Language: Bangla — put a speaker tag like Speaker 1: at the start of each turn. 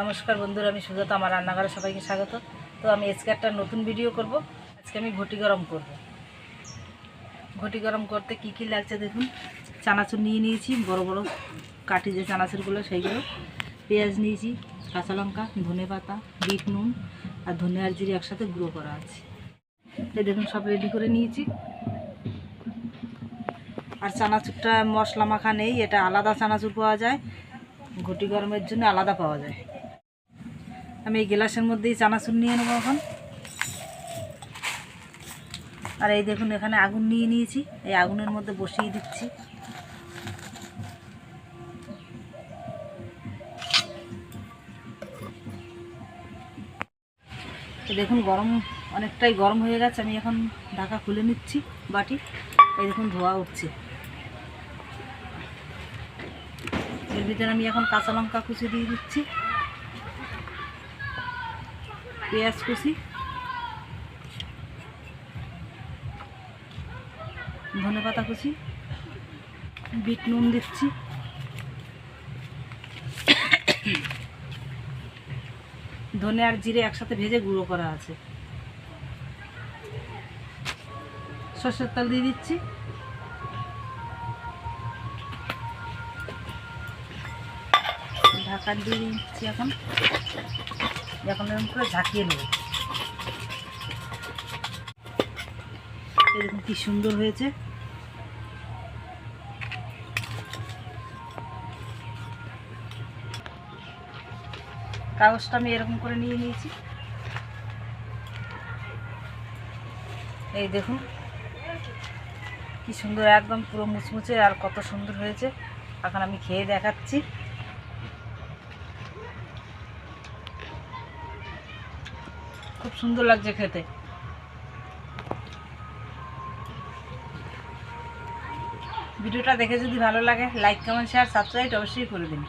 Speaker 1: নমস্কার বন্ধুরা, আমি সুজাতা, আমার রান্নাঘরে সবাইকে স্বাগত। তো আমি আজকে একটা নতুন ভিডিও করব। আজকে আমি ঘটি গরম করব। ঘটি গরম করতে কি কি লাগছে দেখুন? চানাচুর নিয়ে নিয়েছি, বড় বড় কাটি যে চানাচুরগুলো, সেইগুলো। পেঁয়াজ নিয়েছি, কাঁচা লঙ্কা, ধনে পাতা, বিট নুন আর ধনে আর জিরে একসাথে গুঁড়ো করা আছে। এই দেখুন, সব রেডি করে নিয়েছি। আর চানাচুরটা মশলা মাখা নেই, এটা আলাদা চানাচুর পাওয়া যায়। ঘটি গরমের জন্য আলাদা পাওয়া যায়। আমি এই গ্লাসের মধ্যেই চানাচুর নিয়ে নেব এখন। আর এই দেখুন, এখানে আগুন নিয়ে নিয়েছি। এই আগুনের মধ্যে বসিয়ে দিচ্ছি। দেখুন, গরম অনেকটাই গরম হয়ে গেছে। আমি এখন ঢাকা খুলে নিচ্ছি বাটি। এই দেখুন, ধোয়া উঠছে। এর ভিতরে আমি এখন কাঁচা লঙ্কা কুচি দিয়ে দিচ্ছি। পেঁয়াজ কুচি। ধনে পাতা কুচি। বিট নুন দিচ্ছি। ধনে আর জিরে একসাথে ভেজে গুঁড়ো করা আছে। সর্ষের তেল দিয়ে দিচ্ছি। ঢাকা দিয়ে দিচ্ছি এখন। এখন এরকম করে ঝাঁকিয়ে নেব। এরকম কি সুন্দর হয়েছে? কাগজটা আমি এরকম করে নিয়ে নিয়েছি। এই দেখুন, কি সুন্দর, একদম পুরো মুচমুচে আর কত সুন্দর হয়েছে। এখন আমি খেয়ে দেখাচ্ছি। খুব সুন্দর লাগছে খেতে। ভিডিওটা দেখে যদি ভালো লাগে লাইক কমেন্ট শেয়ার সাবস্ক্রাইব অবশ্যই করে দিন।